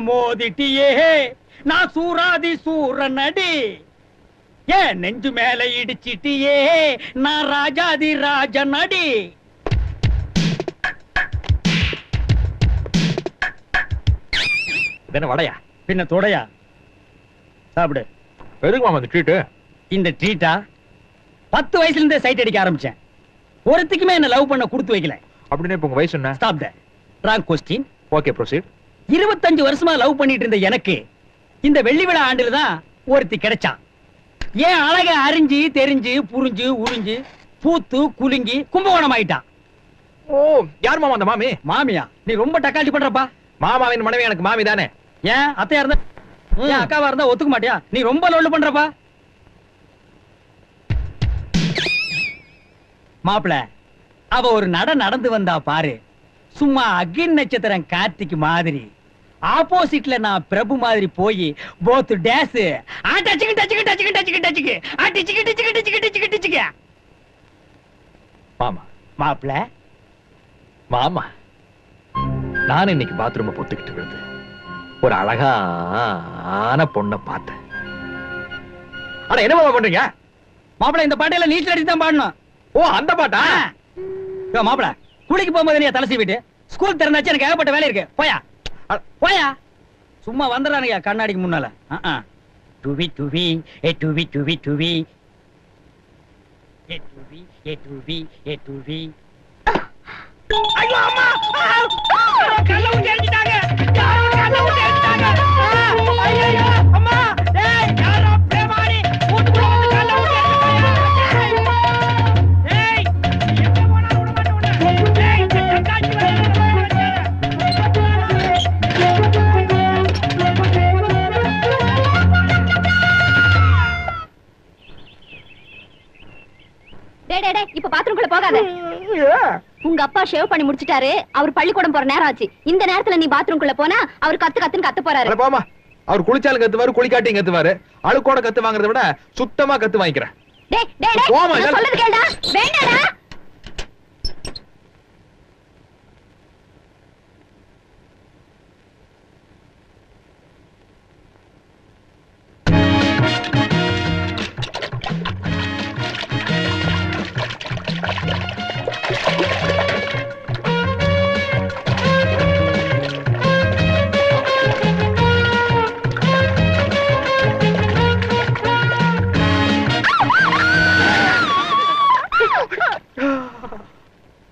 மோதிட்டியே. நான் சூராதி சூரனடி. ஏன் நெஞ்சு மேல இடிச்சிட்டியே? நான் ராஜாதி ராஜனடி. வடையா? பின்ன தொடையா? சாப்பிடு. எதுக்கு மாமா அந்த ட்ரீட்டு இந்த ட்ரீட்டா பத்து வயசுல இருந்தே சைட் அடிக்க ஆரம்பிச்சேன். ஒருத்திக்குமே என்ன லவ் பண்ண கொடுத்து வைக்கல. அப்படின்னு இப்ப உங்க வயசு என்ன? Stop the wrong question okay proceed இருபத்தஞ்சு வருஷமா லவ் பண்ணிட்டு இருந்த எனக்கு இந்த வெள்ளி விழா ஆண்டுல தான் ஒருத்தி கிடைச்சான் ஏன் அழக அறிஞ்சு தெரிஞ்சு புரிஞ்சு உறிஞ்சு பூத்து குலுங்கி கும்பகோணம் ஆயிட்டான் ஓ யார் மாமா அந்த மாமி? மாமியா? நீ ரொம்ப டக்கால்ட்டி பண்றப்பா. மாமாவின் மனைவி எனக்கு மாமி தானே. ஏன் அத்தையா இருந்தா? ஏன் அக்காவா இருந்தா ஒத்துக்க மாட்டியா? நீ ரொம்ப லொல்லு பண்றப்பா. மாப்பிள அவ ஒரு நட நடந்து வந்தா பாரு. சும்மா அகின் நட்சத்திரம் கார்த்திக் மாதிரி. ஆப்போசிட்ல நான் பிரபு மாதிரி போய் போத் டேஸ் ஆ டச்சுக்கு டச்சுக்கு டச்சுக்கு டச்சுக்கு டச்சுக்கு. ஆ டிச்சுக்கு டிச்சுக்கு டிச்சுக்கு டிச்சுக்கு டிச்சுக்கு. மாமா. மாப்பிள. மாமா. நான் இன்னைக்கு பாத்ரூம் பொத்துக்கிட்டு விழுந்து ஒரு அழகான பொண்ணை பார்த்தேன். அட என்ன மாமா பண்றீங்க? மாப்பிள இந்த பாட்டையில நீச்சல் அடிச்சு தான் பாடணும். ஓ அந்த பாட்டா? மாப்பிள குளிக்கு போகும்போது நீ தலை சீவிட்டு ஸ்கூல் திறந்தாச்சு எனக்கு ஏகப்பட்ட வேலை இருக்கு. போயா. போயா? சும்மா வந்துடுறானுங்க கண்ணாடிக்கு முன்னால. டுவி டுவி ஏ டுவி டுவி டுவி ஏ டுவி ஏ டுவி ஏ டுவி ஐயோ அம்மா! கல்லவும் யாரோ உங்க அப்பா ஷேவ் பண்ணி முடிச்சிட்டாரு. அவர் பள்ளிக்கூடம் போற நேரம் ஆச்சு. இந்த நேரத்துல நீ பாத்ரூம்குள்ள போனா அவர் கத்து கத்துன்னு கத்த போறாரு. போமா அவர் குளிச்சாலும் கத்துவாரு குளிக்காட்டியும் கத்துவாரு. அழுக்கோட கத்து வாங்குறத விட சுத்தமா கத்து வாங்கிக்கிறேன்.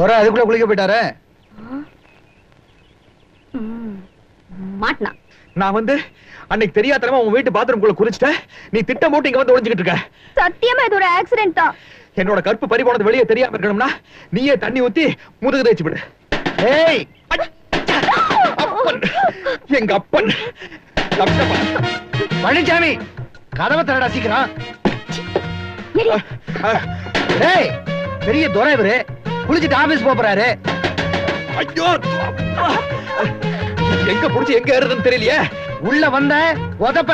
துரை அதுக்குள்ள குளிக்க போயிட்டாரு. மாட்டினா. நான் வந்து அன்னைக்கு தெரியாதனமா உன் வீட்டு பாத்ரூம்குள்ள குளிச்சிட்டேன். நீ திட்டம் போட்டு இங்க வந்து ஒளிஞ்சுக்கிட்டு இருக்க. சத்தியமா இது ஒரு ஆக்சிடென்ட் தான். என்னோட கற்பு பறி போனது வெளியே தெரியாம இருக்கணும்னா நீயே தண்ணி ஊத்தி முதுகு தேய்ச்சி விடு. ஏய்! அப்பன்! எங்க அப்பன். பழனிசாமி கதவை திறடா சீக்கிரம். டேய் பெரிய துரை இவரு. குளிச்சிட்டு ஆபீஸ் போறாரு. ஐயோ. எங்க புடிச்சு எங்க ஏறுதுன்னு தெரியலையே? உள்ள வந்த உதப்ப.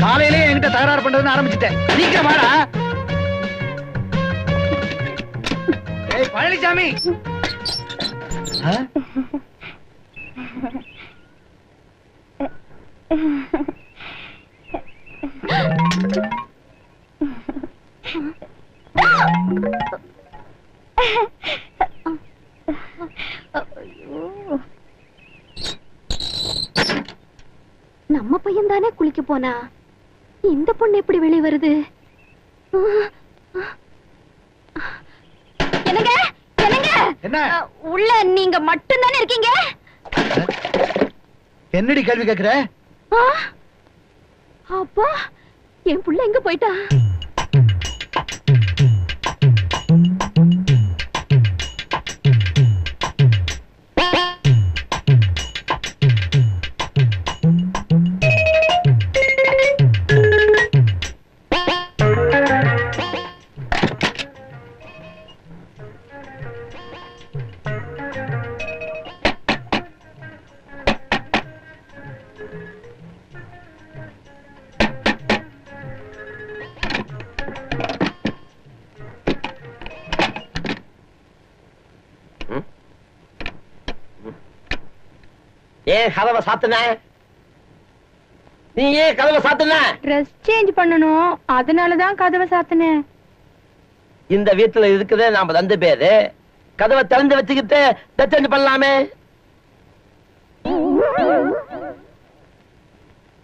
காலையிலே என்கிட்ட தகராறு பண்றதுன்னு ஆரம்பிச்சிட்டேன். சீக்கிரம் வாடா. ஏய் பழனிசாமி ஆ? நம்ம பையன் தானே குளிக்க போனா? இந்த பொண்ணு எப்படி வெளிய வருது? என்னங்க? என்னங்க? என்ன? அஹ், உள்ள நீங்க மட்டும் தானே இருக்கீங்க? என்னடி கேள்வி கேக்குற? அப்பா! என் புள்ள எங்க போயிட்டா? ஏன் கதவை சாத்துன? நீ ஏன் கதவை சாத்துன? ட்ரெஸ் சேஞ்ச் பண்ணனும் அதனாலதான் கதவை சாத்தினேன் இந்த வீட்டுல இருக்குதே நாம ரெண்டு பேரு. கதவை திறந்து வச்சுக்கிட்டு டச் பண்ணலாமே.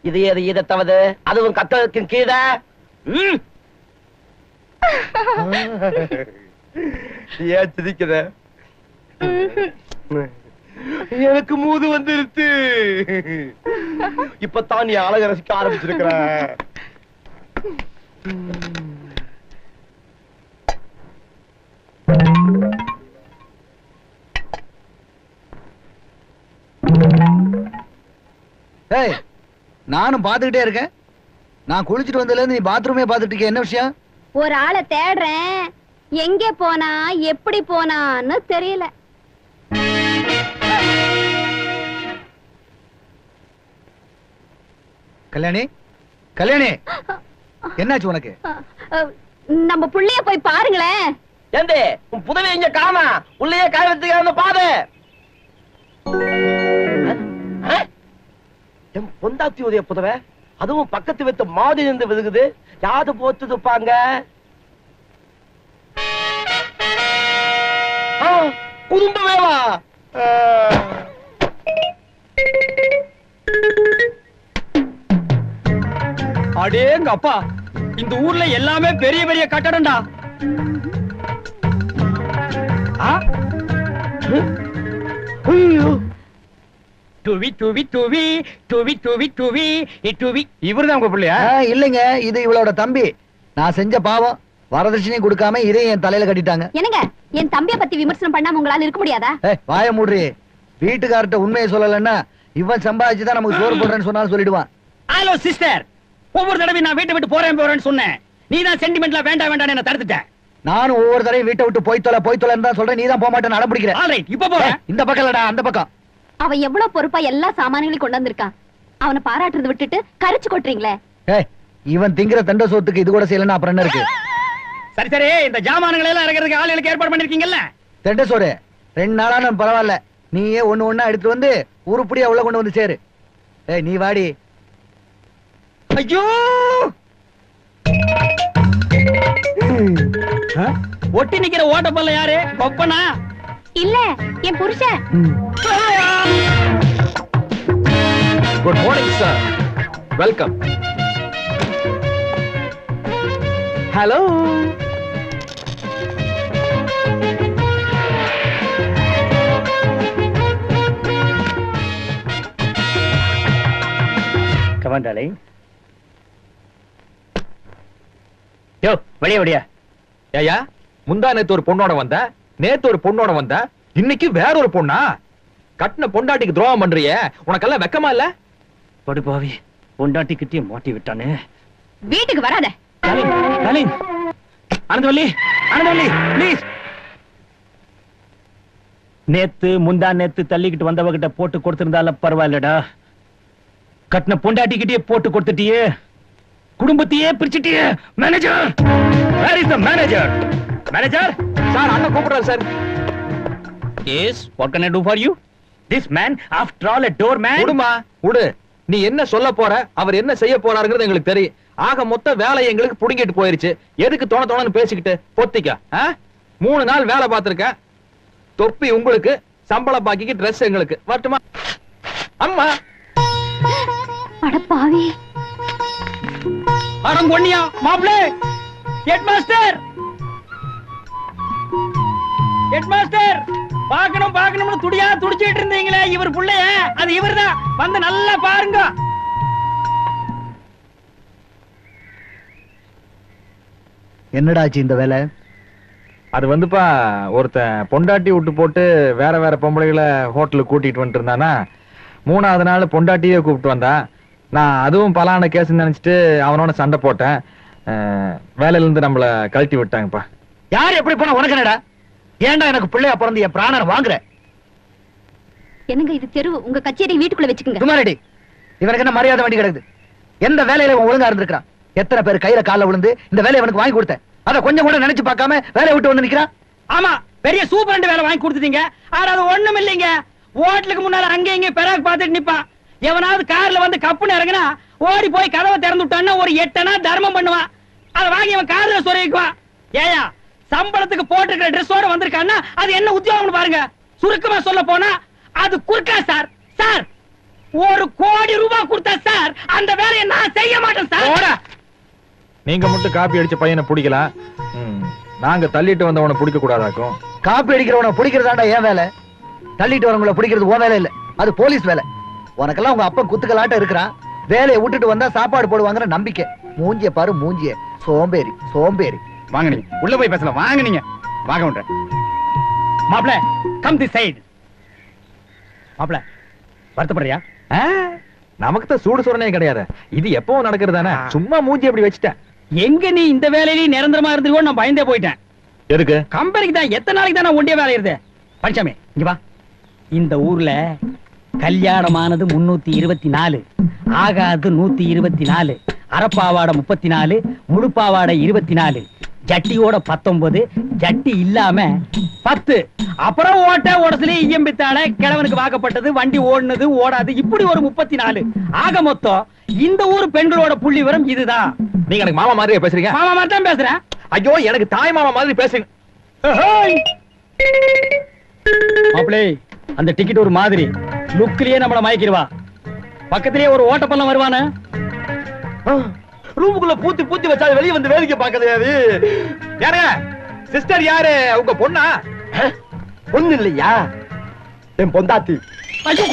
இது ஏது இதை தவது அதுவும் கத்ததுக்கு கீழே. ம். ஏன் சிரிக்கிற? எனக்கு மூது வந்துருச்சு இப்பதான் நீ அழக ரசிக்க ஆரம்பிச்சிருக்கிற. நானும் பாத்துக்கிட்டே இருக்கேன். நான் குளிச்சிட்டு வந்ததுல இருந்து நீ பாத்ரூமே பாத்துட்டு இருக்க என்ன விஷயம்? ஒரு ஆளை தேடுறேன். எங்க போனா எப்படி போனான்னு தெரியல. கல்யாணி? கல்யாணி! என்னாச்சு உனக்கு? நம்ம புள்ளைய போய் பாருங்களேன். ஏண்டே உன் புதவை இங்க காணா. உள்ளேயே காய வச்சுக்க பாரு ஆ? என் பொந்தாத்தி உதய புதவை அதுவும் பக்கத்து வைத்த மாதிரி இருந்து விழுகுது. யாது போத்து துப்பாங்க? குடும்பமேவா அடேங்க அப்பா இந்த ஊர்ல எல்லாமே பெரிய பெரிய கட்டடம்டா. ஆ? ஐயோ. டுவி டுவி டுவி டுவி டுவி டுவி இ டுவி. இவர்தான் உங்க பிள்ளையா? இல்லைங்க இது இவளோட தம்பி. நான் செஞ்ச பாவம் வரதட்சணையும் கொடுக்காம இதையும் என் தலையில கட்டிட்டாங்க. என்னங்க என் தம்பிய பத்தி விமர்சனம் பண்ணாம உங்களால இருக்க முடியாதா? ஏய் வாய மூடுறி. வீட்டுக்கார்ட்ட உண்மையை சொல்லலைன்னா இவன் சம்பாதிச்சு தான் நமக்கு சோறு போடுறேன்னு சொன்னாலும் சொல்லிடுவான். ஹலோ சிஸ்டர் ஒவ்வொரு தடவையும் நான் வீட்டை விட்டு போறேன் போறேன்னு சொன்னேன். நீ தான் சென்டிமெண்ட்ல வேண்டாம் வேண்டாம் என்ன தடுத்துட்டேன் நானும் ஒவ்வொரு தடவையும் வீட்டை விட்டு போய் தொலை போய் தொலைன்னு தான் சொல்றேன். நீ தான் போக மாட்டேன்னு அடம் பிடிக்கிற. ஆல்ரைட் இப்ப ஏய், இந்த பக்கம் இல்லடா அந்த பக்கம். அவன் எவ்வளவு பொறுப்பா எல்லா சாமான்களையும் கொண்டு வந்திருக்கான் அவனை பாராட்டுறதை விட்டுட்டு கரிச்சு கொட்டுறீங்களே. ஏய் இவன் திங்கிற தண்ட சோத்துக்கு இது கூட செய்யலன்னா அப்புறம் என்ன இருக்கு? சரி சரி இந்த ஜாமான்களை எல்லாம் இறக்கிறதுக்கு ஆளுகளுக்கு ஏற்பாடு பண்ணிருக்கீங்கல்ல? தெண்ட சோறு ரெண்டு நாளானும் பரவாயில்ல. நீயே ஒண்ணு ஒண்ணா எடுத்துட்டு வந்து உருப்படியா உள்ள கொண்டு வந்து சேரு. ஏய் நீ வாடி. ஐயோ? ஒட்டி நிக்கிற ஓட்டப்பல்ல யாரு? கொப்பனா? இல்ல என் புருஷன். Good morning sir welcome hello கமாண்டாலை யோ வெளிய வெளிய ஏயா முந்தா நேத்து ஒரு பொண்ணோட வந்த. நேத்து ஒரு பொண்ணோட வந்த. இன்னைக்கு வேற ஒரு பொண்ணா? கட்டின பொண்டாட்டிக்கு துரோகம் பண்றியே. உனக்கெல்லாம் வெக்கமா இல்ல? படுபாவி பொண்டாட்டி கிட்டே மாட்டி விட்டானே. வீட்டுக்கு வராத. ஆனந்தவல்லி ப்ளீஸ் நேத்து முந்தா நேத்து தள்ளிக்கிட்டு வந்தவகிட்ட போட்டு கொடுத்திருந்தால பரவாயில்லடா. கட்டின பொண்டாட்டிக்கிட்டே போட்டு கொடுத்துட்டியே. குடும்பத்தையே பிரிச்சுட்டியே manager where is the manager manager sir அண்ணன் கூப்பிடுறாரு sir. Yes what can I do for you this man after all a doorman man விடு நீ என்ன சொல்ல போற அவர் என்ன செய்ய போறாருங்கிறது எங்களுக்கு தெரியும். ஆக மொத்த வேலை எங்களுக்கு புடுங்கிட்டு போயிருச்சு. எதுக்கு தோண தோணன்னு பேசிக்கிட்டு பொத்திக்க? மூணு நாள் வேலை பார்த்திருக்க தொப்பி உங்களுக்கு சம்பள பாக்கிக்கு Dress எங்களுக்கு. வரட்டுமா? அம்மா! அட பாவி. அடம் பொன்னியா மாப்ளே ஹெட் மாஸ்டர் ஹெட் மாஸ்டர் பார்க்கணும் பார்க்கணும்னு துடியா துடிச்சிட்டு இருந்தீங்களே இவர் புள்ளைய. அது இவர்தான். வந்து நல்லா பாருங்க. என்னடாச்சு இந்த வேலை? அது வந்துப்பா ஒருத்தன் பொண்டாட்டி விட்டு போட்டு வேற வேற பொம்பளைகளை ஹோட்டலுக்கு கூட்டிட்டு வந்துட்டு இருந்தானா? மூணாவது நாள் பொண்டாட்டியே கூப்பிட்டு வந்தான் நான் அதுவும் பலான கேஸ் நினைச்சிட்டு அவனோட சண்டை போட்டேன். வேலையில இருந்து நம்மள கழட்டி விட்டாங்கப்பா. யார் எப்படி போனா உனக்கு என்னடா? ஏன்டா எனக்கு பிள்ளையா பிறந்து என் பிராணனை வாங்குற? என்னங்க இது தெருவு உங்க கச்சேரி வீட்டுக்குள்ள வச்சுக்கோங்க. சுமாரடி இவனுக்கு என்ன மரியாதை வேண்டி கிடக்குது? எந்த வேலையில ஒழுங்கா இருந்திருக்கான் எத்தனை பேர் கையில கால்ல விழுந்து இந்த வேலையை இவனுக்கு வாங்கி கொடுத்தேன். அத கொஞ்சம் கூட நினைச்சு பார்க்காம வேலையை விட்டு வந்து நிக்கிறான் ஆமா பெரிய சூப்பரண்ட் வேலை வாங்கி கொடுத்துட்டீங்க. ஆனா அது ஒண்ணும் இல்லைங்க. ஹோட்டலுக்கு முன்னால அங்க இங்க பெராக் பார்த்துட்டு நிப்பான். எவனாவது கார்ல வந்து கப்புன்னு இறங்குனா ஓடி போய் கதவை திறந்து விட்டான்னா ஒரு எட்டனா தர்மம் பண்ணுவான் அதை வாங்கி அவன் காதுல சொருவிக்குவான் ஏயா சம்பளத்துக்கு போட்டிருக்கிற ட்ரெஸ்ஸோட வந்திருக்கான்னா அது என்ன உத்தியோகம்னு பாருங்க. சுருக்கமா சொல்ல போனா அது குறுக்கா சார். சார் ஒரு கோடி ரூபாய் கொடுத்தா சார் அந்த வேலையை நான் செய்ய மாட்டேன் சார். போடா. நீங்க மட்டும் காப்பி அடிச்ச பையனை பிடிக்கல ம், நாங்க தள்ளிட்டு வந்தவனை பிடிக்க கூடாதாக்கும். காப்பி அடிக்கிறவன பிடிக்கிறதாண்டா ஏன் வேலை? தள்ளிட்டு வரவங்கள பிடிக்கிறது உன் வேலை இல்ல. அது போலீஸ் வேலை. உனக்கெல்லாம் உங்க அப்பன் குத்துக்கலாட்ட இருக்கிறான். வேலையை விட்டுட்டு வந்தா சாப்பாடு போடுவாங்கற நம்பிக்கை. மூஞ்சிய பாரு மூஞ்சிய. சோம்பேறி சோம்பேறி. வாங்க நீங்க. உள்ள போய் பேசலாம். வாங்க நீங்க. வாங்க மாப்ள கம் தி சைடு மாப்ள வருத்தப்படுறியா? நமக்கு தான் சூடு சுரணே கிடையாது. இது எப்பவும் நடக்கிறது தானே சும்மா மூஞ்சி அப்படி வச்சுட்டேன் எங்க நீ இந்த வேலையிலேயே நிரந்தரமா இருந்துக்கோ நான் பயந்தே போயிட்டேன். எதுக்கு? கம்பெனிக்கு தான் எத்தனை நாளைக்கு தான் நான் ஒண்டிய வேலை இருது பழனிசாமி இங்க வா. இந்த ஊர்ல கல்யாணமானது முன்னூத்தி இருபத்தி நாலு ஆகாது நூத்தி இருபத்தி நாலு அரைப்பாவாடை முப்பத்தி நாலு முழுப்பாவாடை இருபத்தி நாலு ஜட்டியோட பத்தொன்பது ஜட்டி இல்லாம பத்து. அப்புறம் ஓட்ட ஓடத்துல இயம்பித்தால கிழவனுக்கு வாக்கப்பட்டது வண்டி ஓடுனது ஓடாது இப்படி ஒரு முப்பத்தி நாலு. ஆக மொத்தம் இந்த ஊர் பெண்களோட புள்ளி விவரம் இதுதான். நீங்க எனக்கு மாமா மாதிரியே பேசுறீங்க? மாமா மாதிரி தான் பேசுறேன். ஐயோ எனக்கு தாய் மாமா மாதிரி பேசுறீங்க. மாப்பிளே அந்த டிக்கெட் ஒரு மாதிரி. லுக்லயே நம்மள மயக்கிடுவா. பக்கத்திலேயே ஒரு ஓட்டப்பள்ளம் வருவானே? ரூமுக்குள்ள பூத்தி பூத்தி வச்சா வெளிய வந்து வேடிக்கை பாக்குது அது. யாரு? சிஸ்டர் யாரு? உங்க பொண்ணா? ஒண்ணு இல்லையா? என் பொந்தாத்தி ஐயோ